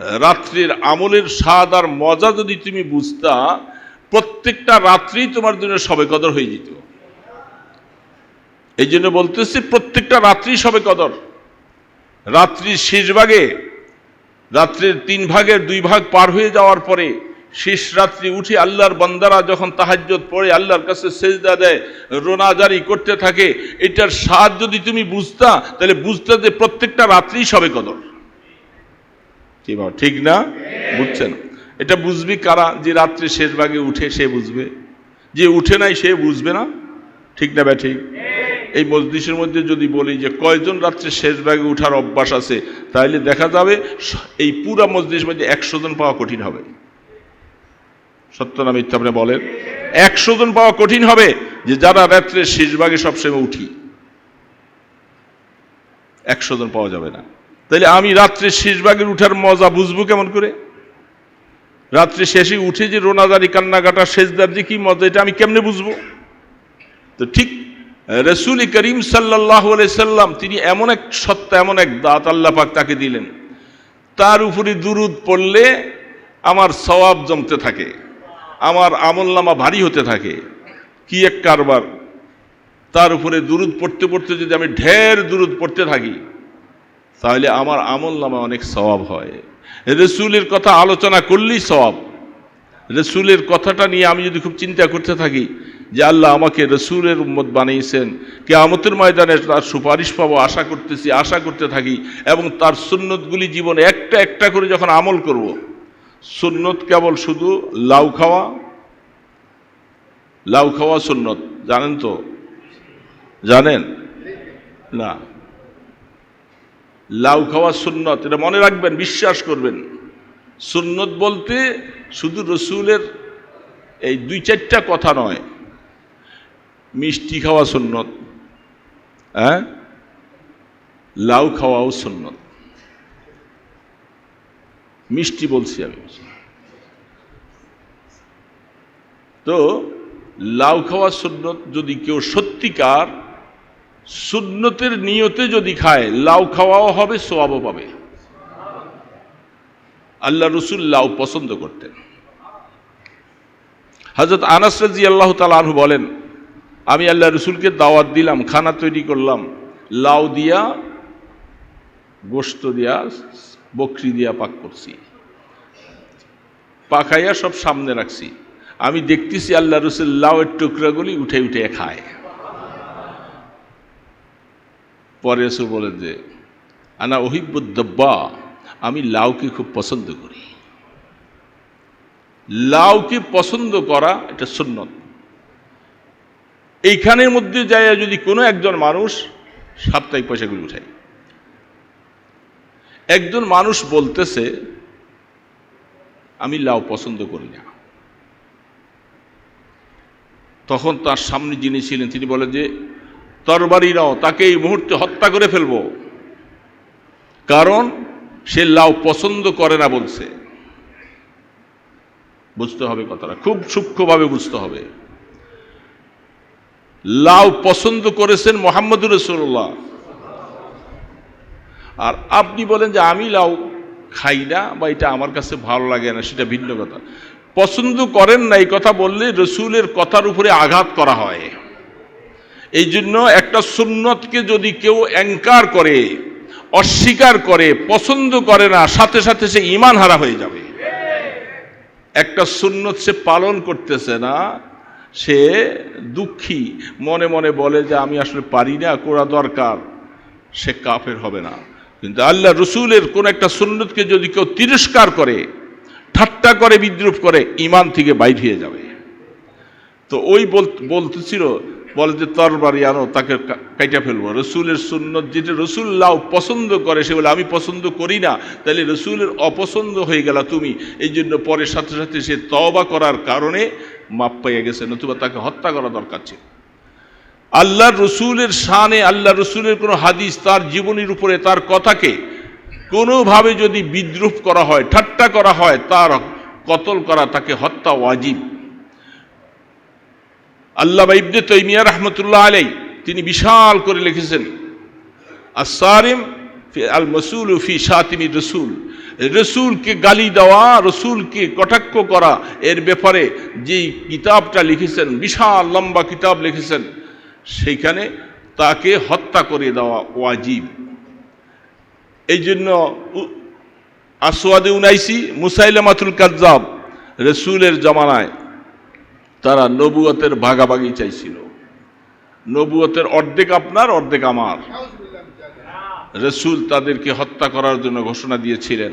রাত্রির আমলের স্বাদ আর মজা যদি তুমি বুঝতা, প্রত্যেকটা রাত্রি তোমার জন্য সবে কদর হয়ে যেত। এই জন্য বলতেছি, প্রত্যেকটা রাত্রি সবে কদর। রাত্রির শেষ ভাগে, রাত্রির তিন ভাগের দুই ভাগ পার হয়ে যাওয়ার পরে শেষ রাত্রি উঠে আল্লাহর বান্দারা যখন তাহাজ্জত পড়ে, আল্লাহর কাছে সেজদা দেয় রোনাজারি করতে থাকে, এটার স্বাদ যদি তুমি বুঝতা, তাহলে বুঝতে যে প্রত্যেকটা রাত্রি সবে কদর। কি বাবা, ঠিক না? বুঝছেন এটা বুঝবি কারা? যে রাত্রি শেষ ভাগে উঠে সে বুঝবে। যে উঠে নাই সে বুঝবে না। ঠিক না ব্যাঠিক এই মসজিদের মধ্যে যদি বলি যে কয়জন রাত্রে শেষ ভাগে উঠার অভ্যাস আছে তাহলে দেখা যাবে এই পুরা মসজিদের মধ্যে একশো জন পাওয়া কঠিন হবে। সত্য না মিথ্যা আপনি বলেন? একশো জন পাওয়া কঠিন হবে যে যারা রাত্রে শেষ ভাগে সবসময় উঠি। একশো জন পাওয়া যাবে না। তাহলে আমি রাত্রে শেষ ভাগের উঠার মজা বুঝব কেমন করে? রাত্রে শেষে উঠে যে রোনাদারি, কান্নাকাটা শেষদার যে কি মজা, এটা আমি কেমনে বুঝব? তো ঠিক রসুল করিম সাল্লাহ সাল্লাম, তিনি এমন এক সত্তা, এমন এক দাঁত আল্লাহ পাক তাকে দিলেন। তার উপরে দুরুদ পড়লে আমার সওয়াব জমতে থাকে, আমার আমলনামা ভারী হতে থাকে। কি এক কারবার? তার উপরে দুরুদ পড়তে পড়তে যদি আমি ঢের দুরুদ পড়তে থাকি তাহলে আমার আমল নামা অনেক সওয়াব হয়। রসুলের কথা আলোচনা করলেই সওয়াব। রসুলের কথাটা নিয়ে আমি যদি খুব চিন্তা করতে থাকি যে আল্লাহ আমাকে রসুলের উম্মত বানিয়েছেন কে আমতের ময়দানে তার সুপারিশ পাবো আশা করতেছি, আশা করতে থাকি এবং তার সুন্নতগুলি জীবনে একটা একটা করে যখন আমল করব, সুন্নত কেবল শুধু লাউ খাওয়া? লাউ খাওয়া সুন্নত, জানেন তো? জানেন? না। লাউ খাওয়া সুন্নত, এটা মনে রাখবেন, বিশ্বাস করবেন। সুন্নত বলতে শুধু রসুলের এই দুই চারটা কথা নয়, মিষ্টি খাওয়া সুন্নত হ্যাঁ? লাউ খাওয়াও সুন্নত। মিষ্টি বলছি আমি। তো, লাউ খাওয়া সুন্নত যদি কেউ সত্যিকার সুন্নতের নিয়তে যদি খায়, লাউ খাওয়াও হবে, সোয়াবও পাবে। আল্লাহ রসুল লাউ পছন্দ করতেন। হজরত আনাস রাজি আল্লাহ তালু বলেন, আমি আল্লাহ রসুলকে দাওয়াত দিলাম, খানা তৈরি করলাম। লাউ দিয়া গোস্ত দিয়া, বকরি দিয়া পাক করছি। পাখাইয়া সব সামনে রাখছি। আমি দেখতেছি আল্লাহ রসুল লাউয়ের টুকরাগুলি উঠে উঠে খায়। পরে এসে বলেন যে, আনা ওহিবুদ্দব্বা আমি লাউকে খুব পছন্দ করি। লাউকে পছন্দ করা এটা সুন্নত। এইখানের মধ্যে যায় যদি কোনো একজন মানুষ সাপ্তাহিক পয়সাগুলি উঠায়। একজন মানুষ বলতেছে, আমি লাউ পছন্দ করি না। তখন তার সামনে যিনি ছিলেন, তিনি বলে যে তরবারি নাও তাকে এই মুহূর্তে হত্যা করে ফেলব। কারণ সে লাউ পছন্দ করে না বলছে। বুঝতে হবে কথাটা, খুব সূক্ষ্মভাবে বুঝতে হবে। লাউ পছন্দ করেছেন মোহাম্মদুর রসুল্লাহ আর আপনি বলেন যে আমি লাউ খাই না বা এটা আমার কাছে ভালো লাগে না, সেটা ভিন্ন কথা। পছন্দ করেন না এই কথা বললে রসুলের কথার উপরে আঘাত করা হয়। এই জন্য একটা সুন্নতকে যদি কেউ অ্যাঙ্কার করে, অস্বীকার করে, পছন্দ করে না, সাথে সাথে সে ইমান হারা হয়ে যাবে। একটা সুন্নত সে পালন করতেছে না, সে দুঃখী। মনে মনে বলে যে আমি আসলে পারি না, করা দরকার। সে কাফের হবে না। কিন্তু আল্লাহ রসুলের কোন একটা সুন্নতকে যদি কেউ তিরস্কার করে, ঠাট্টা করে, বিদ্রুপ করে, ইমান থেকে বাইর হয়ে যাবে। তো ওই বল- বলতেছিল বলে যে তরবারি আনো, তাকে কাইটা ফেলব। রসুলের সুন্নত, যেটা রসুল্লাহ পছন্দ করে, সে বলে, আমি পছন্দ করি না। তাহলে রসুলের অপছন্দ হয়ে গেল তুমি। এই জন্য পরে সাথে সাথে সে তবা করার কারণে মাপ পাইয়া গেছে, নতুবা তাকে হত্যা করা দরকার ছিল। আল্লাহ রসুলের শানে আল্লাহ রসুলের কোনো হাদিস তার জীবনীর উপরে, তার কথাকে কোনোভাবে যদি বিদ্রুপ করা হয়, ঠাট্টা করা হয়, তার কতল করা, তাকে হত্যা ওয়াজিব। আল্লাহ ইবনে তৈমিয়া রহমতুল্লাহ আলাই তিনি বিশাল করে লিখেছেন আসারিম আল মসুল ফি শাতিমি রসুল, রসুলকে গালি দেওয়া, রসুলকে কটাক্ষ করা, এর ব্যাপারে যে কিতাবটা লিখেছেন, বিশাল লম্বা কিতাব লিখেছেন, সেইখানে তাকে হত্যা করে দেওয়া ওয়াজিব। এই জন্য আসওয়াদে উনাইসি, মুসাইলামাতুল কাজ্জাব, রসুলের জমানায় তারা নবুয়তের ভাগাভাগি চাইছিল। নবুয়তের অর্ধেক আপনার, অর্ধেক আমার। রসুল তাদেরকে হত্যা করার জন্য ঘোষণা দিয়েছিলেন।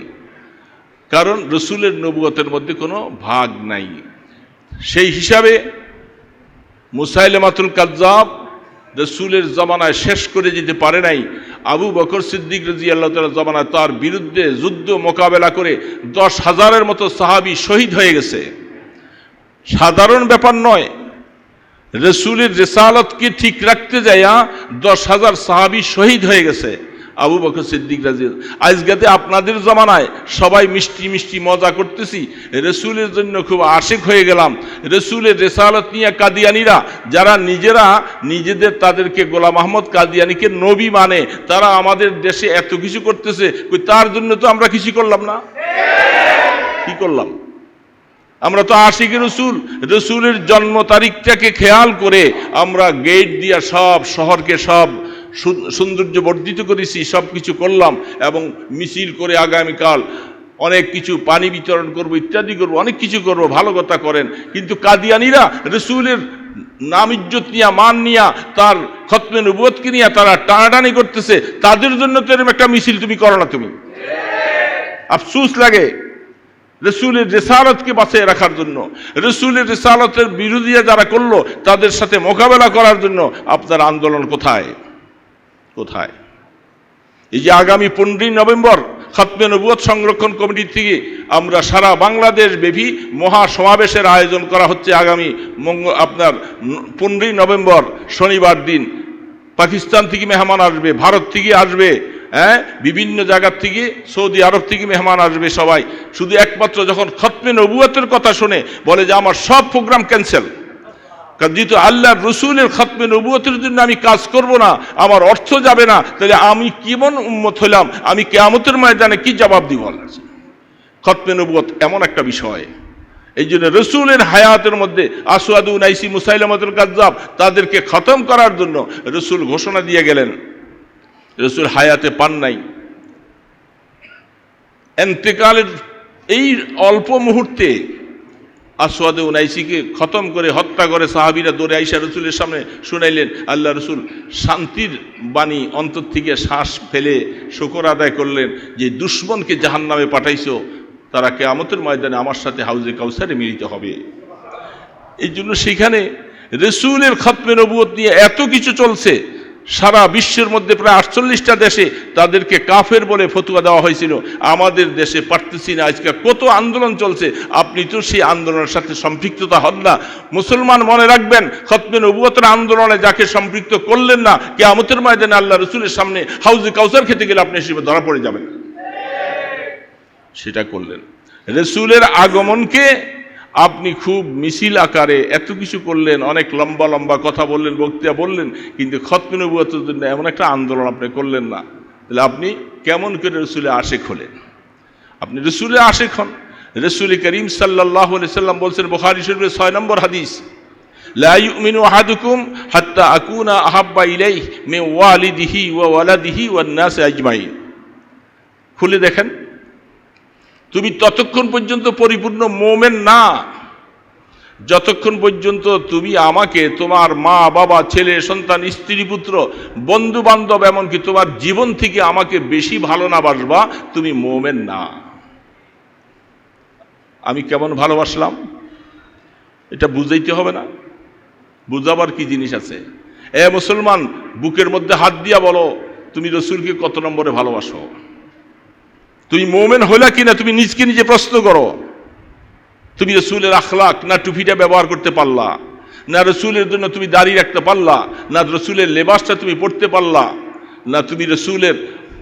কারণ রসুলের নবুয়তের মধ্যে কোনো ভাগ নাই। সেই হিসাবে মুসাইলেমাতুল কাজ্জাব রসুলের জমানায় শেষ করে যেতে পারে নাই। আবু বকর সিদ্দিক রাজি আল্লাহ তালা জমানায় তার বিরুদ্ধে যুদ্ধ মোকাবেলা করে দশ হাজারের মতো সাহাবি শহীদ হয়ে গেছে। সাধারণ ব্যাপার নয়। রসুলের রেসালতকে ঠিক রাখতে যাইয়া দশ হাজার সাহাবি শহীদ হয়ে গেছে? আবু বকর সিদ্দিক রাজি আজগাতে আপনাদের জমানায় সবাই মিষ্টি মিষ্টি মজা করতেছি। রসুলের জন্য খুব আশেক হয়ে গেলাম। রসুলের রেসালত নিয়ে কাদিয়ানিরা, যারা নিজেরা নিজেদের তাদেরকে গোলাম আহমদ কাদিয়ানিকে নবী মানে তারা আমাদের দেশে এত কিছু করতেছে তার জন্য তো আমরা কিছু করলাম না? কি করলাম? আমরা তো আশিক রসুল, রসুলের জন্ম তারিখটাকে খেয়াল করে আমরা গেট দিয়া সব শহরকে সব সৌন্দর্য বর্ধিত করেছি সব কিছু করলাম এবং মিছিল করে আগামীকাল অনেক কিছু পানি বিতরণ করব, ইত্যাদি করব, অনেক কিছু করব, ভালো কথা করেন। কিন্তু কাদিয়ানিরা রসুলের নাম ইজ্জত নিয়া, মান নিয়া, তার খতমে নবুয়তকে নিয়ে তারা টানাটানি করতেছে, তাদের জন্য তো এরকম একটা মিছিল তুমি করো না তুমি। আফসুস লাগে। রসুলের রেসালতকে বাঁচিয়ে রাখার জন্য, রসুলের রেসালতের বিরোধিতা যারা করল, তাদের সাথে মোকাবেলা করার জন্য আপনার আন্দোলন কোথায়? কোথায়? এই যে আগামী পনেরোই নভেম্বর খাতমে নবুয়ত সংরক্ষণ কমিটি থেকে আমরা সারা বাংলাদেশ ব্যাপী মহা সমাবেশের আয়োজন করা হচ্ছে আগামী মঙ্গ, আপনার পনেরোই নভেম্বর শনিবার দিন। পাকিস্তান থেকে মেহমান আসবে, ভারত থেকে আসবে হ্যাঁ? বিভিন্ন জায়গার থেকে, সৌদি আরব থেকে মেহমান আসবে সবাই। শুধু একমাত্র যখন খতমে নবুয়তের কথা শুনে, বলে যে আমার সব প্রোগ্রাম ক্যান্সেল কারণ যেহেতু আল্লাহ রসুলের খতমে নবুয়তের জন্য আমি কাজ করব না, আমার অর্থ যাবে না, তাহলে আমি কেমন উন্মত হইলাম আমি কেয়ামতের ময়দানে কি জবাব দিব আল্লাহ খতমে নবুয়ত এমন একটা বিষয়। এই জন্য রসুলের হায়াতের মধ্যে আসুয়াদু নাইসি মুসাইলামতুল কাজ্জাব তাদেরকে খতম করার জন্য রসুল ঘোষণা দিয়ে গেলেন। রসুল হায়াতে পান নাই। এন্তেকালের এই অল্প মুহূর্তে আসওয়াদে উনাইসিকে খতম করে হত্যা করে সাহাবিরা দৌড়ে আইসা রসুলের সামনে শুনাইলেন, আল্লাহ রসুল শান্তির বাণী অন্তর থেকে শ্বাস ফেলে শকর আদায় করলেন যে, দুশ্মনকে জাহান নামে পাঠাইছো, তারা কেয়ামতের ময়দানে আমার সাথে হাউজে কাউসারে মিলিত হবে। এই জন্য সেখানে রসুলের খতমে নবুয়ত নিয়ে এত কিছু চলছে। সারা বিশ্বের মধ্যে প্রায় আটচল্লিশটা দেশে তাদেরকে কাফের বলে ফতুয়া দেওয়া হয়েছিল। আমাদের দেশে পারতেছি না। আজকে কত আন্দোলন চলছে। আপনি তো সেই আন্দোলনের সাথে সম্পৃক্ততা হন না। মুসলমান মনে রাখবেন, খতমে নবুয়তের আন্দোলনে যাকে সম্পৃক্ত করলেন না কে আমতের ময়দানে আল্লাহ রসুলের সামনে হাউজে কাউসার খেতে গেলে আপনি হিসেবে ধরা পড়ে যাবেন। সেটা করলেন। রসুলের আগমনকে আপনি খুব মিছিল আকারে এত কিছু করলেন, অনেক লম্বা লম্বা কথা বললেন, বক্তৃতা বললেন, কিন্তু খতমিনবুয়াতের জন্য এমন একটা আন্দোলন আপনি করলেন না। তাহলে আপনি কেমন করে রসুলে আশেক হলেন? আপনি রসুলে আশেক হন। রসুল করিম সাল্লাহ সাল্লাম বলছেন, বুখারী শরীফের ছয় নম্বর হাদিস ওয়ালিদিহি ওয়া খুলে দেখেন। তুমি ততক্ষণ পর্যন্ত পরিপূর্ণ মোমেন না। যতক্ষণ পর্যন্ত তুমি আমাকে, তোমার মা, বাবা, ছেলে, সন্তান, স্ত্রী, পুত্র বন্ধু বান্ধব এমনকি তোমার জীবন থেকে আমাকে বেশি ভালো না বাসবা, তুমি মোমেন না। আমি কেমন ভালোবাসলাম? এটা বুঝাইতে হবে না। বুঝাবার কি জিনিস আছে? এ মুসলমান, বুকের মধ্যে হাত দিয়া বলো, তুমি রসুলকে কত নম্বরে ভালোবাসো? তুমি মোমেন হইলা কি না তুমি নিজকে নিজে প্রশ্ন করো। তুমি রসুলের আখলাক না টুপিটা ব্যবহার করতে পারলা, না রসুলের জন্য তুমি দাঁড়িয়ে রাখতে পারলা, না রসুলের লেবাসটা তুমি পড়তে পারলা, না তুমি রসুলের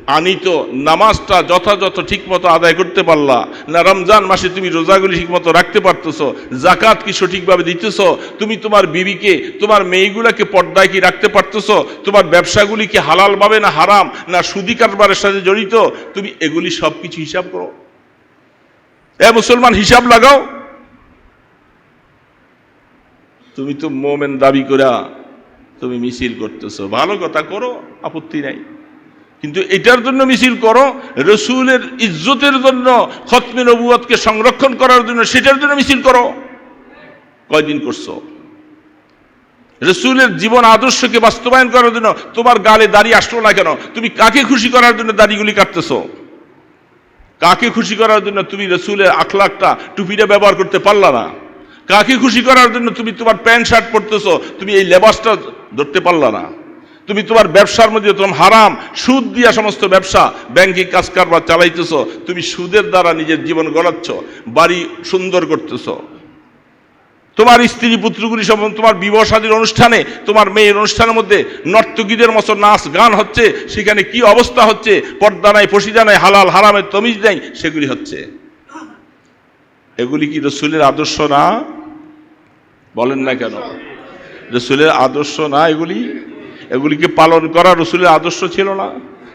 আনিত নামাজটা যথাযথ ঠিকমতো আদায় করতে পারলা না রমজান মাসে তুমি রোজাগুলি ঠিকমতো রাখতে পারতেছো জাকাত কি সঠিকভাবে দিতেছ, তুমি তোমার বিবিকে, তোমার মেয়েগুলাকে পর্দায় কি রাখতে পারতেছো, তোমার ব্যবসাগুলি কি হালালভাবে না হারাম, না সুদি কারবারের সাথে জড়িত, তুমি এগুলি সব কিছু হিসাব করো। এ মুসলমান, হিসাব লাগাও। তুমি তো মোমেন দাবি করা তুমি মিছিল করতেছো, ভালো কথা করো, আপত্তি নাই। কিন্তু এটার জন্য মিছিল করো, রসুলের ইজ্জতের জন্য, খতমে নবুয়তকে সংরক্ষণ করার জন্য সেটার জন্য মিছিল করো। কয়দিন করছ? রসুলের জীবন আদর্শকে বাস্তবায়ন করার জন্য তোমার গালে দাড়ি আসলো না কেন? তুমি কাকে খুশি করার জন্য দাড়িগুলি কাটতেছো? কাকে খুশি করার জন্য তুমি রসুলের আখলাখটা, টুপিটা ব্যবহার করতে পারলা না? কাকে খুশি করার জন্য তুমি তোমার প্যান্ট শার্ট পরতেছো, তুমি এই লেবাসটা ধরতে পারলা না? তুমি তোমার ব্যবসার মধ্যে তোমার হারাম সুদ দিয়া সমস্ত ব্যবসা, ব্যাংকে কাজ কারবার চালাইতেছো, তুমি সুদের দ্বারা নিজের জীবন গড়াচ্ছ, বাড়ি সুন্দর করতেছো। তোমার স্ত্রী, পুত্রগুলি সব তোমার বিবাহ শাদীর অনুষ্ঠানে, তোমার মেয়ের অনুষ্ঠানের মধ্যে নর্তকীদের মতো নাচ গান হচ্ছে, সেখানে কি অবস্থা হচ্ছে? পর্দা নাই ফসিদা নাই হালাল, হারামের তমিজ নাই, সেগুলি হচ্ছে। এগুলি কি রসুলের আদর্শ না? বলেন না কেন? রসুলের আদর্শ না এগুলি? এগুলিকে পালন করা রসুলের আদর্শ ছিল না,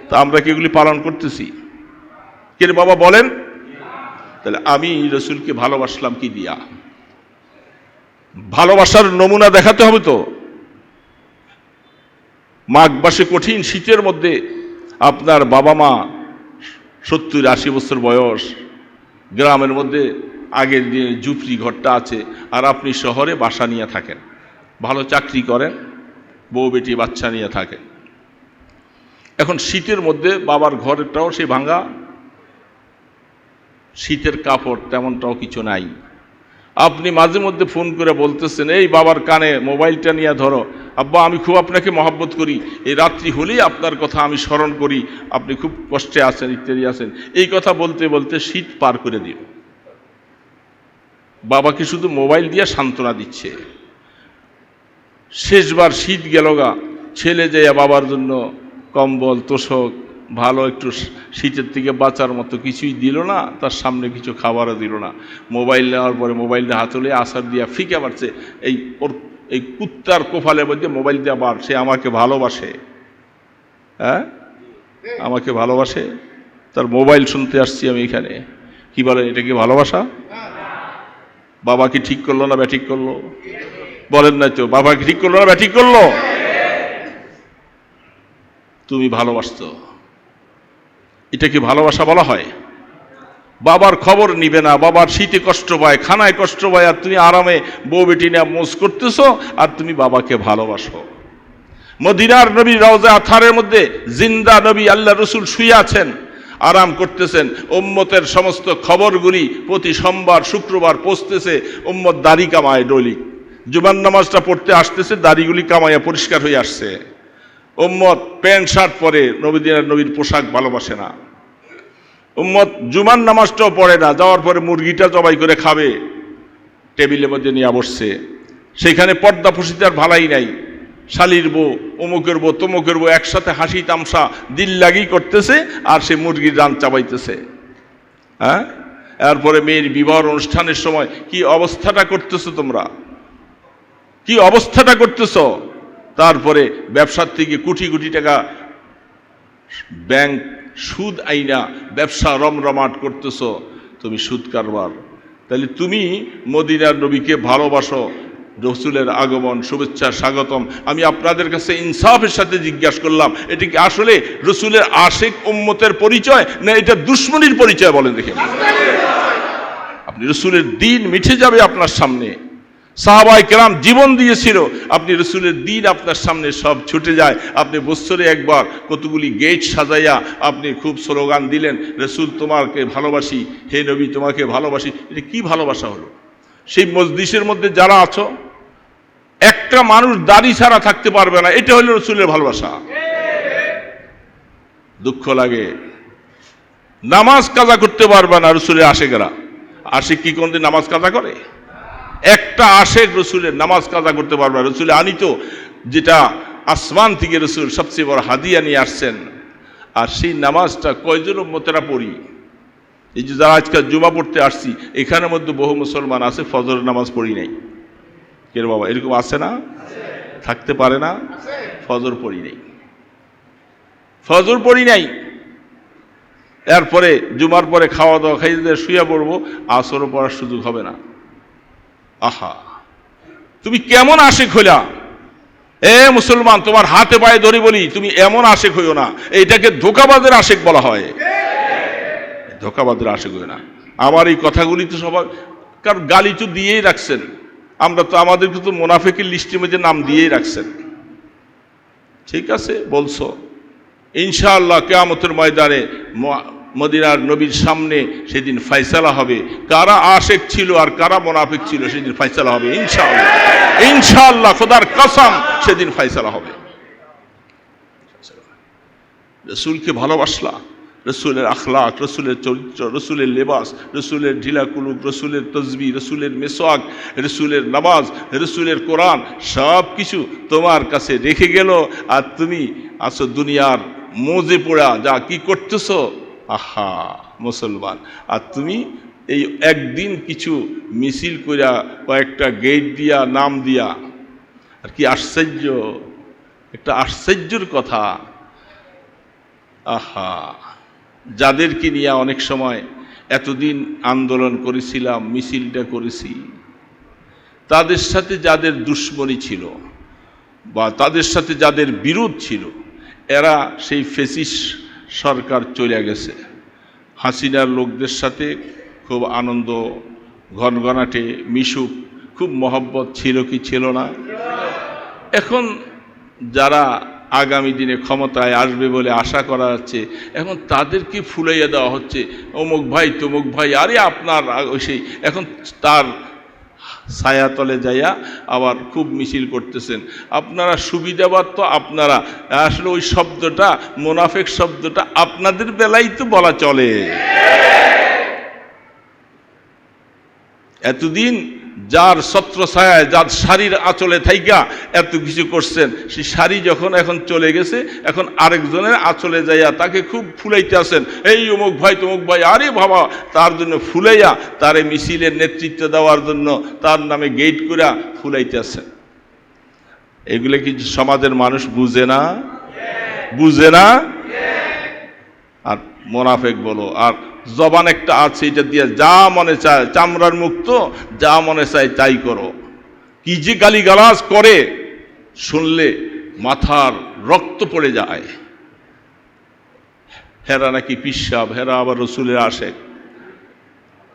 তা আমরা কি এগুলি পালন করতেছি? কে বাবা বলেন? তাহলে আমি রসুলকে ভালোবাসলাম কি দিয়া? ভালোবাসার নমুনা দেখাতে হবে তো। মাঘ মাসে কঠিন শীতের মধ্যে আপনার বাবা মা সত্তর আশি বছর বয়স, গ্রামের মধ্যে আগের যে জুপড়ি ঘরটা আছে, আর আপনি শহরে বাসা নিয়ে থাকেন, ভালো চাকরি করেন বউ, বেটি, বাচ্চা নিয়ে থাকে। এখন শীতের মধ্যে বাবার ঘরটাও সে ভাঙা। শীতের কাপড় তেমনটাও কিছু নাই। আপনি মাঝে মধ্যে ফোন করে বলতেছেন, এই বাবার কানে মোবাইলটা নিয়ে ধরো। আব্বা, আমি খুব আপনাকে মহাব্বত করি। এই রাত্রি হলেই আপনার কথা আমি স্মরণ করি। আপনি খুব কষ্টে আছেন, ইত্যাদি আছেন। এই কথা বলতে বলতে শীত পার করে দিও বাবাকে শুধু মোবাইল দিয়ে সান্ত্বনা দিচ্ছে। শেষবার শীত গেল গা ছেলে যায় বাবার জন্য কম্বল, তোষক, ভালো একটু শীতের থেকে বাঁচার মতো কিছুই দিল না, তার সামনে কিছু খাবারও দিল না। মোবাইল নেওয়ার পরে মোবাইলটা হাতলে আসার দিয়া ফিকে মারছে, এই ওর, এই কুত্তার কোফালের মধ্যে মোবাইল দিয়ে বার, সে আমাকে ভালোবাসে। হ্যাঁ? আমাকে ভালোবাসে। তার মোবাইল শুনতে আসছি আমি এখানে। কি বলেন এটা কি ভালোবাসা? বাবা কি ঠিক করল না ব্যাঠিক করল? বলেন না তো, বাবা ঠিক করল না ব্যাঠিক করল? তুমি ভালোবাসত। এটা কি ভালোবাসা বলা হয়। বাবার খবর নিবে না, বাবার শীতে কষ্ট পায়, খানায় কষ্ট পায়, আর তুমি আরামে বউ বেটি নিয়ে মোজ করতেছো, আর তুমি বাবাকে ভালোবাসো। মদিনার নবী রওজা আথারের মধ্যে জিন্দা নবী আল্লাহ রসুল শুয়ে আছেন, আরাম করতেছেন, উম্মতের সমস্ত খবরগুলি প্রতি সোমবার, শুক্রবার পৌঁছতেছে, উম্মত দাড়ি কামায় ডলি জুবান নামাজটা পড়তে আসতেছে, দাড়িগুলি কামাইয়া পরিষ্কার হয়ে আসছে। উম্মত প্যান্ট, শার্ট পরে নবীদিনের নবীর পোশাক ভালোবাসে না। উম্মত জুমার নামাজটাও পড়ে না, যাওয়ার পরে মুরগিটা জবাই করে খাবে, টেবিলের মধ্যে নিয়ে বসছে। সেখানে পর্দা ফুসিতে আর ভালাই নাই। শালির বউ অমুকের বউ, তমুকের বউ একসাথে হাসি তামসা দিল লাগি করতেছে আর সে মুরগির রান চাবাইতেছে। হ্যাঁ? এরপরে মেয়ের বিবাহ অনুষ্ঠানের সময় কি অবস্থাটা করতেছো তোমরা? কি অবস্থাটা করতেছো? তারপরে ব্যবসার থেকে কোটি কোটি টাকা ব্যাংক সুদ আইনা ব্যবসা রমরমাট করতেছ, তুমি সুদ কারবার। তাহলে তুমি মদিনার নবীকে ভালোবাসো, রসুলের আগমন, শুভেচ্ছা, স্বাগতম। আমি আপনাদের কাছে ইনসাফের সাথে জিজ্ঞাসা করলাম, এটি কি আসলে রসুলের আশেক উম্মতের পরিচয়, না এটা দুশ্মনির পরিচয় বলেন দেখে আপনি রসুলের দিন মিঠে যাবে আপনার সামনে। সাহাবাই কেরাম জীবন দিয়েছিল। আপনি রসুলের দিন আপনার সামনে সব ছুটে যায়। আপনি বৎসরে একবার কতগুলি গেট সাজাইয়া আপনি খুব স্লোগান দিলেন, রসুল তোমাকে ভালোবাসি, হে নবী তোমাকে ভালোবাসি। এটা কি ভালোবাসা হলো? সেই মসজিষের মধ্যে যারা আছো, একটা মানুষ দাড়ি ছাড়া থাকতে পারবে না। এটা হলো রসুলের ভালোবাসা। দুঃখ লাগে। নামাজ কাজা করতে পারবে না রসুলের আশেকেরা। আশিক কি কোনদিন নামাজ কাজা করে? একটা আশেক রসুলের নামাজ কাজা করতে পারবে রসুলে আনিত, যেটা আসমান থেকে রসুল সবচেয়ে বড় হাদিয়া নিয়ে আসছেন। আর সেই নামাজটা কয়জন মতেরা পড়ি? এই যে যারা আজকাল জুমা পড়তে আসছি, এখানের মধ্যে বহু মুসলমান আছে ফজর নামাজ পড়ি নাই। কে বাবা, এরকম আছে না? থাকতে পারে না? ফজর পড়ি নাই। ফজর পড়ি নাই। এরপরে জুমার পরে খাওয়া দাওয়া খাইয়ে শুয়ে পড়ব, আসরও পড়ার সুযোগ হবে না। আহা, তুমি কেমন আশেক হইলা? এ মুসলমান, তোমার হাতে পায়ে ধরি বলি, তুমি এমন আশেক হইও না। এইটাকে ধোকাবাদের আশেক বলা হয়। ধোকাবাদের আশেক হইও না। আমার এই কথাগুলি তো সবাই কারণ গালি তো দিয়েই রাখছেন। আমরা তো আমাদেরকে তো মোনাফেকের লিস্টের মধ্যে নাম দিয়েই রাখছেন। ঠিক আছে, বলছো? ইনশাআল্লাহ, কেয়ামতের ময়দানে মদিনার নবীর সামনে সেদিন ফাইসালা হবে। কারা আশেক ছিল আর কারা মোনাফিক ছিল সেদিন ফাইসালা হবে, ইনশাআল্লাহ। ইনশাআল্লাহ, খোদার কসম, সেদিন ফাইসালা হবে। রসুলকে ভালোবাসলা। রসুলের আখলাক, রসুলের চরিত্র, রসুলের লেবাস, রসুলের ঢিলা কুলুক রসুলের তসবি, রসুলের মেসোয়াক, রসুলের নামাজ, রসুলের কোরআন, সব কিছু তোমার কাছে রেখে গেল। আর তুমি আসো দুনিয়ার মোজে পোড়া, যা কি করতেছো? আহা, মুসলমান। আর তুমি এই একদিন কিছু মিছিল করিয়া কয়েকটা গেট দিয়া, নাম দিয়া, আর কি আশ্চর্য, একটা আশ্চর্যর কথা। আহা, যাদেরকে নিয়ে অনেক সময় এতদিন আন্দোলন করেছিলাম, মিছিলটা করেছি, তাদের সাথে যাদের দুশ্মনী ছিল বা তাদের সাথে যাদের বিরোধ ছিল, এরা সেই ফেসিস সরকার চলে গেছে। হাসিনার লোকদের সাথে খুব আনন্দ, ঘনঘনাটে মিশুক, খুব মহব্বত ছিল কি ছিল না। এখন যারা আগামী দিনে ক্ষমতায় আসবে বলে আশা করা যাচ্ছে, এখন তাদেরকে ফুলাইয়া দেওয়া হচ্ছে, অমুক ভাই, তমুক ভাই, আরে আপনার সেই, এখন তার ছায়াতলে যাইয়া আবার খুব মিছিল করতেছেন। আপনারা সুবিধাবাদ তো আপনারা। আসলে ওই শব্দটা, মোনাফেক শব্দটা আপনাদের বেলাই তো বলা চলে। এতদিন যার ছত্র ছায়ায় যার শাড়ির আঁচলে থাইকা এত কিছু করছেন, সেই শাড়ি যখন এখন চলে গেছে, এখন আরেকজনের আঁচলে যাইয়া তাকে খুব ফুলাইতে আসেন এই অমুক ভাই, তমুক ভাই, আরে বাবা, তার জন্য ফুলাইয়া তারে মিছিলের নেতৃত্ব দেওয়ার জন্য তার নামে গেট করে ফুলাইতে আসেন এগুলো কি সমাজের মানুষ বুঝে না? বুঝে না? আর মোনাফেক বলো, আর জবান একটা আছে, এটা দিয়ে যা মনে চায়, চামড়ার মুক্ত, যা মনে চায় তাই করো। কি যে গালিগালাজ করে, শুনলে মাথার রক্ত পড়ে যায়। হেরা নাকি পিসাব, হেরা আবার রসুলের আসে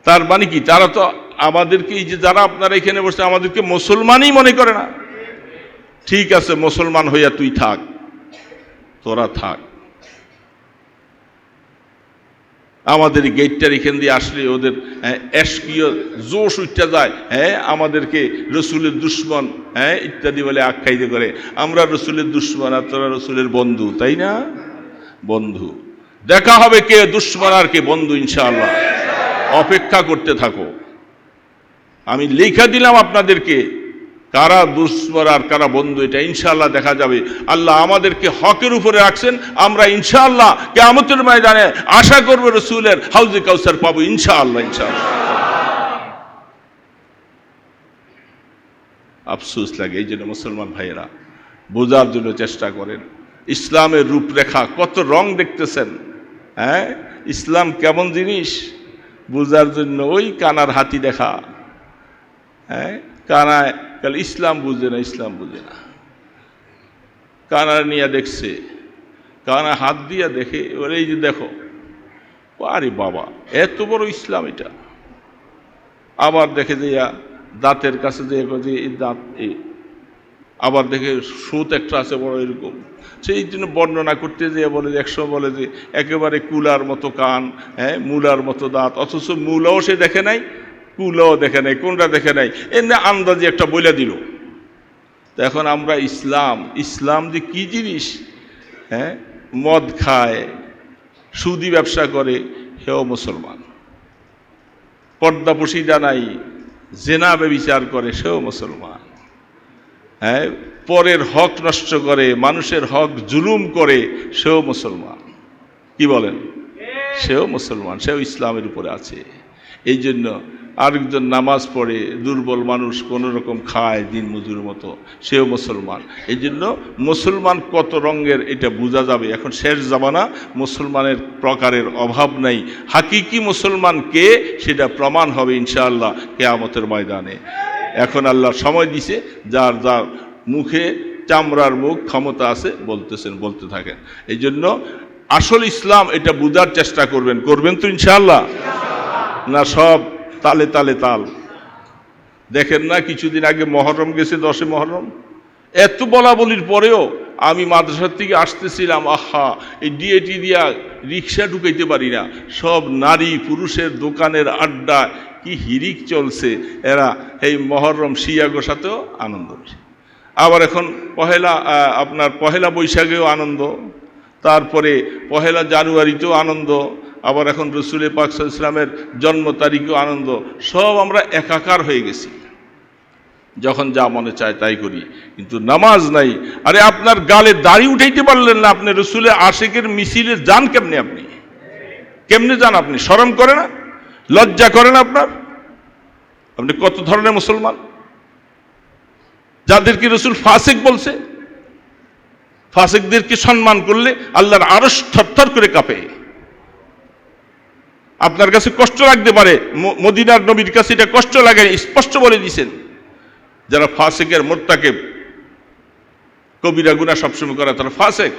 তার মানে কি, তারা তো আমাদেরকে, এই যে যারা আপনারা এখানে বসে, আমাদেরকে মুসলমানই মনে করে না। ঠিক আছে, মুসলমান হইয়া তুই থাক, তোরা থাক। আমাদের এই গেটটার এখান দিয়ে আসলে ওদের এশকীয় জোশ উঠতে যায় হ্যাঁ আমাদেরকে রসুলের দুশ্মন হ্যাঁ ইত্যাদি বলে আখ্যায়িত করে। আমরা রসুলের দুশ্মন, আর তোরা রসুলের বন্ধু, তাই না? বন্ধু। দেখা হবে কে দুশ্মন আর কে বন্ধু, ইনশাআল্লাহ। অপেক্ষা করতে থাকো। আমি লেখা দিলাম আপনাদেরকে কারা দুশ্মর আর কারা বন্ধু, এটা ইনশাআল্লাহ দেখা যাবে। আল্লাহ আমাদেরকে হকের উপরে রাখছেন, আমরা ইনশাআল্লাহ কেমতের ময়দানে আশা করব রসুলের হাউজে কাউসার পাবো, ইনশাআল্লাহ ইনশাআল্লাহ। আফসোস লাগে, এই জন্য মুসলমান ভাইয়েরা, বোঝার জন্য চেষ্টা করেন। ইসলামের রূপরেখা, কত রং দেখতেছেন হ্যাঁ? ইসলাম কেমন জিনিস? বোঝার জন্য ওই কানার হাতি দেখা হ্যাঁ? কানায় কাল ইসলাম বুঝে না, ইসলাম বুঝে না। কানার নিয়ে দেখছে, কানা হাত দিয়া দেখে, এবার এই যে দেখো, আরে বাবা, এত বড় ইসলাম এটা। আবার দেখে যে দাঁতের কাছে যে যে এই দাঁত, এই আবার দেখে সুত একটা আছে বড় এরকম। সেই জন্য বর্ণনা করতে যেয়ে বলে যে একশো বলে যে, একেবারে কুলার মতো কান হ্যাঁ মূলার মতো দাঁত, অথচ মূলাও সে দেখে নাই কুলাও দেখে নাই কোনটা দেখে নাই এমনি আন্দাজে একটা বইলা দিল। তো এখন আমরা ইসলাম ইসলাম যে কি জিনিস? হ্যাঁ? মদ খায়, সুদি ব্যবসা করে হেও মুসলমান। পর্দা জানাই নাই, জেনা ব্যবিচার করে, সেও মুসলমান। হ্যাঁ? পরের হক নষ্ট করে, মানুষের হক জুলুম করে, সেও মুসলমান। কি বলেন? সেও মুসলমান, সেও ইসলামের উপরে আছে। এই জন্য আরেকজন নামাজ পড়ে দুর্বল মানুষ কোনো রকম খায় দিন মজুর মতো, সেও মুসলমান। এই জন্য মুসলমান কত রঙের এটা বোঝা যাবে। এখন শেষ জামানা, মুসলমানের প্রকারের অভাব নাই। হাকিকি মুসলমান কে? সেটা প্রমাণ হবে ইনশাআল্লাহ কেয়ামতের ময়দানে। এখন আল্লাহ সময় দিছে, যার যার মুখে চামড়ার মুখ ক্ষমতা আছে, বলতেছেন, বলতে থাকেন। এই জন্য আসল ইসলাম এটা বোঝার চেষ্টা করবেন। করবেন তো ইনশাআল্লাহ? না সব তালে তালে তাল। দেখেন না, কিছুদিন আগে মহরম গেছে দশে মহরম। এত বলা বলির পরেও আমি মাদ্রাসার থেকে আসতেছিলাম, আহা, এই ডিএটি দিয়া রিক্সা ঢুকাইতে পারি না। সব নারী পুরুষের দোকানের আড্ডা কি হিরিক চলছে। এরা এই মহরম শিয়াগোর সাথেও আনন্দ আবার এখন পহেলা আপনার পহেলা বৈশাখেও আনন্দ। তারপরে পহেলা জানুয়ারিতেও আনন্দ। আবার এখন রসুলে পাক ইসলামের জন্ম তারিখেও আনন্দ, সব আমরা একাকার হয়ে গেছি। যখন যা মনে চায় তাই করি। কিন্তু নামাজ নাই। আরে আপনার গালে দাড়ি উঠাইতে পারলেন না আপনি রসুলে আশেকের মিছিলে যান কেমনে আপনি? কেমনে যান আপনি? শরম করে না? লজ্জা করে না আপনার? আপনি কত ধরনের মুসলমান? যাদেরকে রসুল ফাসেক বলছে? ফাসেকদেরকে সম্মান করলে আল্লাহর আরস থরথর করে কাঁপে? আপনার কাছে কষ্ট লাগতে পারে। মদিনার নবীর কাছে এটা কষ্ট লাগে স্পষ্ট বলে দিছেন যারা ফাসেকের মোত্তাকে কবিরা গুণা সবসময় করে, তারা ফাঁসেক।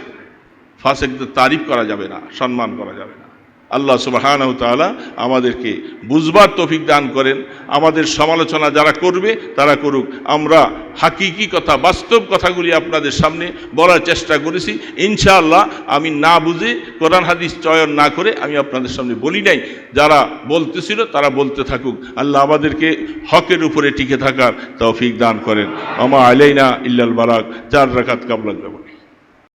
ফাসেকদের তারিফ করা যাবে না, সম্মান করা যাবে না। আল্লাহ সুবাহানাহু তাআলা আমাদেরকে বুঝবার তৌফিক দান করেন। আমাদের সমালোচনা যারা করবে, তারা করুক। আমরা হাকিকি কথা বাস্তব কথাগুলি আপনাদের সামনে বলার চেষ্টা করেছি। ইনশাআল্লাহ আমি না বুঝে কোরআন হাদিস চয়ন না করে আমি আপনাদের সামনে বলি নাই। যারা বলতেছিল, তারা বলতে থাকুক। আল্লাহ আমাদেরকে হকের উপরে টিকে থাকার তৌফিক দান করেন। আমা আলাইনা ইল্লাল বারাক। চার রাকাত কাবলা